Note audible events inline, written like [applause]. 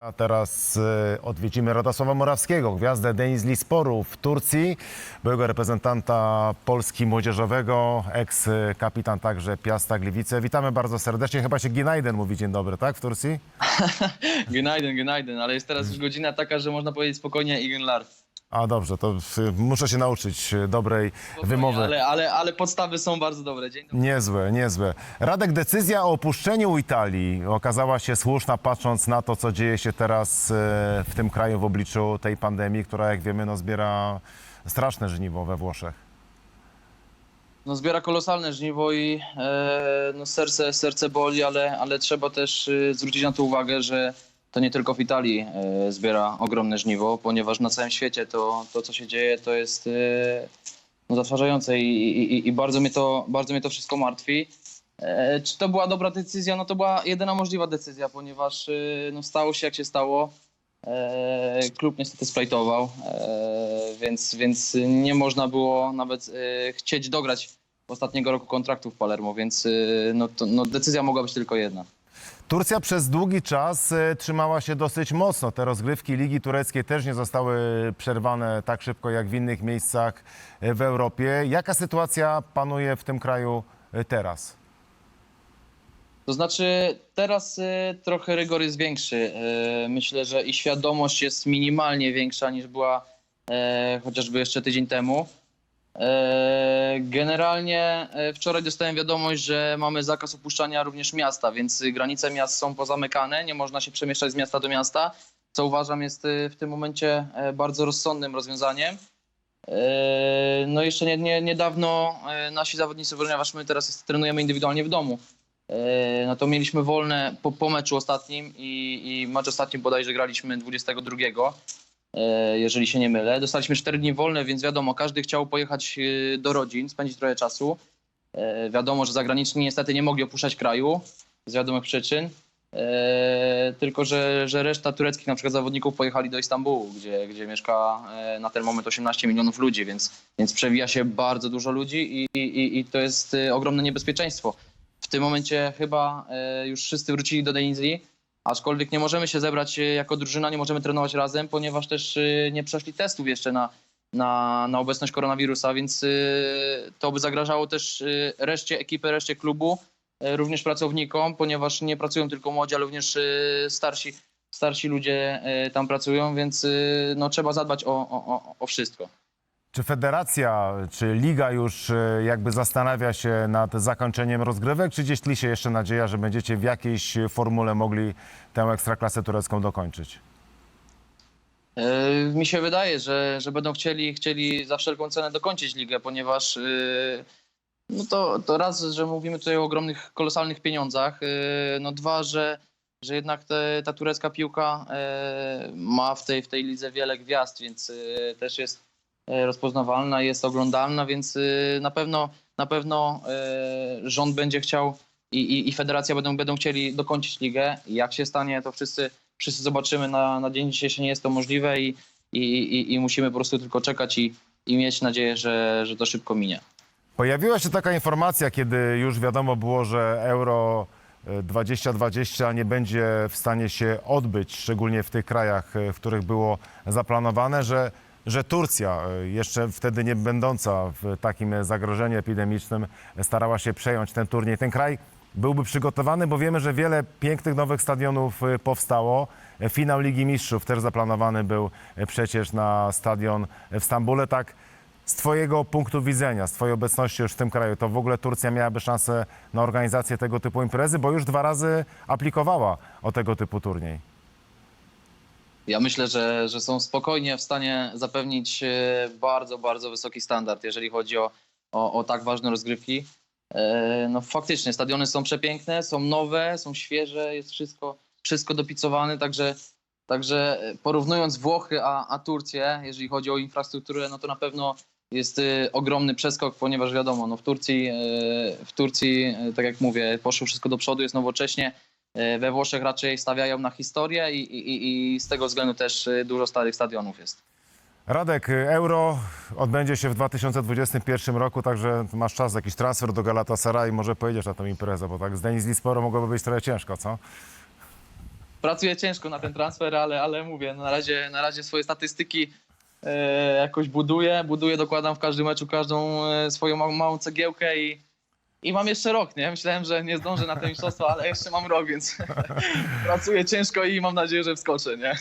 A teraz e, odwiedzimy Radosława Morawskiego, gwiazdę Denis Lisporu w Turcji, byłego reprezentanta Polski młodzieżowego, eks-kapitan także Piasta Gliwice. Witamy bardzo serdecznie. Chyba się Ginajden mówi dzień dobry, tak, w Turcji? [laughs] Günaydın, günaydın, ale jest teraz już godzina taka, że można powiedzieć spokojnie Igenlar. A dobrze, to y, muszę się nauczyć y, dobrej wymowy. Ale, ale, ale podstawy są bardzo dobre. Dzień dobry. Niezłe, niezłe. Radek, decyzja o opuszczeniu Italii okazała się słuszna, patrząc na to, co dzieje się teraz e, w tym kraju w obliczu tej pandemii, która, jak wiemy, no, zbiera straszne żniwo we Włoszech. No, zbiera kolosalne żniwo i e, no, serce, serce boli, ale, ale trzeba też e, zwrócić na to uwagę, że to nie tylko w Italii e, zbiera ogromne żniwo, ponieważ na całym świecie to, to co się dzieje, to jest e, no, zatrważające i, i, i bardzo, mnie to, bardzo mnie to wszystko martwi. E, Czy to była dobra decyzja? No to była jedyna możliwa decyzja, ponieważ no, stało się jak się stało. Klub niestety splajtował, więc, więc nie można było nawet chcieć dograć ostatniego roku kontraktu w Palermo, więc no, to, no, decyzja mogła być tylko jedna. Turcja przez długi czas e, trzymała się dosyć mocno. Te rozgrywki Ligi Tureckiej też nie zostały przerwane tak szybko jak w innych miejscach e, w Europie. Jaka sytuacja panuje w tym kraju e, teraz? To znaczy teraz trochę rygor jest większy. Myślę, że i świadomość jest minimalnie większa niż była chociażby jeszcze tydzień temu. E, Generalnie e, wczoraj dostałem wiadomość, że mamy zakaz opuszczania również miasta, więc granice miast są pozamykane, nie można się przemieszczać z miasta do miasta, co uważam jest y, w tym momencie e, bardzo rozsądnym rozwiązaniem. E, No jeszcze nie, nie, niedawno e, nasi zawodnicy, ponieważ my teraz trenujemy indywidualnie w domu, e, no to mieliśmy wolne po, po meczu ostatnim i, i mecz ostatni bodajże graliśmy 22, e, jeżeli się nie mylę. Dostaliśmy 4 dni wolne, więc wiadomo, każdy chciał pojechać e, do rodzin, spędzić trochę czasu. E, Wiadomo, że zagraniczni niestety nie mogli opuszczać kraju z wiadomych przyczyn. E, tylko, że, że reszta tureckich na przykład zawodników pojechali do Istambułu, gdzie, gdzie mieszka e, na ten moment 18 milionów ludzi, więc, więc przewija się bardzo dużo ludzi i, i, i to jest e, ogromne niebezpieczeństwo. W tym momencie chyba e, już wszyscy wrócili do Denizli, aczkolwiek nie możemy się zebrać e, jako drużyna, nie możemy trenować razem, ponieważ też e, nie przeszli testów jeszcze na, na, na obecność koronawirusa, więc e, to by zagrażało też reszcie ekipy, reszcie klubu, również pracownikom, ponieważ nie pracują tylko młodzi, ale również starsi, starsi ludzie tam pracują, więc no, trzeba zadbać o, o, o wszystko. Czy federacja, czy liga już e, jakby zastanawia się nad zakończeniem rozgrywek, czy gdzieś tli się jeszcze nadzieja, że będziecie w jakiejś formule mogli tę ekstraklasę turecką dokończyć? E, Mi się wydaje, że, że będą chcieli, chcieli za wszelką cenę dokończyć ligę, ponieważ e, no to, to raz, że mówimy tutaj o ogromnych, kolosalnych pieniądzach, no dwa, że, że jednak te, ta turecka piłka ma w tej, w tej lidze wiele gwiazd, więc też jest rozpoznawalna, jest oglądalna, więc e, na pewno, na pewno e, rząd będzie chciał i, i, i federacja będą, będą chcieli dokończyć ligę. Jak się stanie, to wszyscy, wszyscy zobaczymy. Na, na dzień dzisiejszy nie jest to możliwe i, i, i, i musimy po prostu tylko czekać i, i mieć nadzieję, że, że to szybko minie. Pojawiła się taka informacja, kiedy już wiadomo było, że Euro e, 2020 nie będzie w stanie się odbyć, szczególnie w tych krajach, e, w których było zaplanowane, że, że Turcja, e, jeszcze wtedy nie będąca w takim zagrożeniu epidemicznym, starała się przejąć ten turniej. Ten kraj byłby przygotowany, bo wiemy, że wiele pięknych nowych stadionów e, powstało. E, Finał Ligi Mistrzów też zaplanowany był przecież na stadion w Stambule. Tak z Twojego punktu widzenia, z Twojej obecności już w tym kraju, to w ogóle Turcja miałaby szansę na organizację tego typu imprezy, bo już dwa razy aplikowała o tego typu turniej. Ja myślę, że, że są spokojnie w stanie zapewnić e, bardzo, bardzo wysoki standard, jeżeli chodzi o, o, o tak ważne rozgrywki. E, No faktycznie, stadiony są przepiękne, są nowe, są świeże, jest wszystko, wszystko dopicowane, także, także porównując Włochy a, a Turcję, jeżeli chodzi o infrastrukturę, no to na pewno jest e, ogromny przeskok, ponieważ wiadomo, no w Turcji, w Turcji, tak jak mówię, poszło wszystko do przodu, jest nowocześnie. E, We Włoszech raczej stawiają na historię i, i, i z tego względu też e, dużo starych stadionów jest. Radek, Euro odbędzie się w 2021 roku, także masz czas, jakiś transfer do Galatasaray, może pojedziesz na tą imprezę, bo tak z Denis Lisporo mogłoby być trochę ciężko, co? pracuję ciężko na ten transfer, ale, ale mówię, na razie, na razie swoje statystyki e, jakoś buduję, buduję, dokładam w każdym meczu każdą e, swoją małą cegiełkę i, i mam jeszcze rok, nie? Myślałem, że nie zdążę na te mistrzostwa, ale jeszcze mam rok, więc [laughs] pracuję ciężko i mam nadzieję, że wskoczę, nie?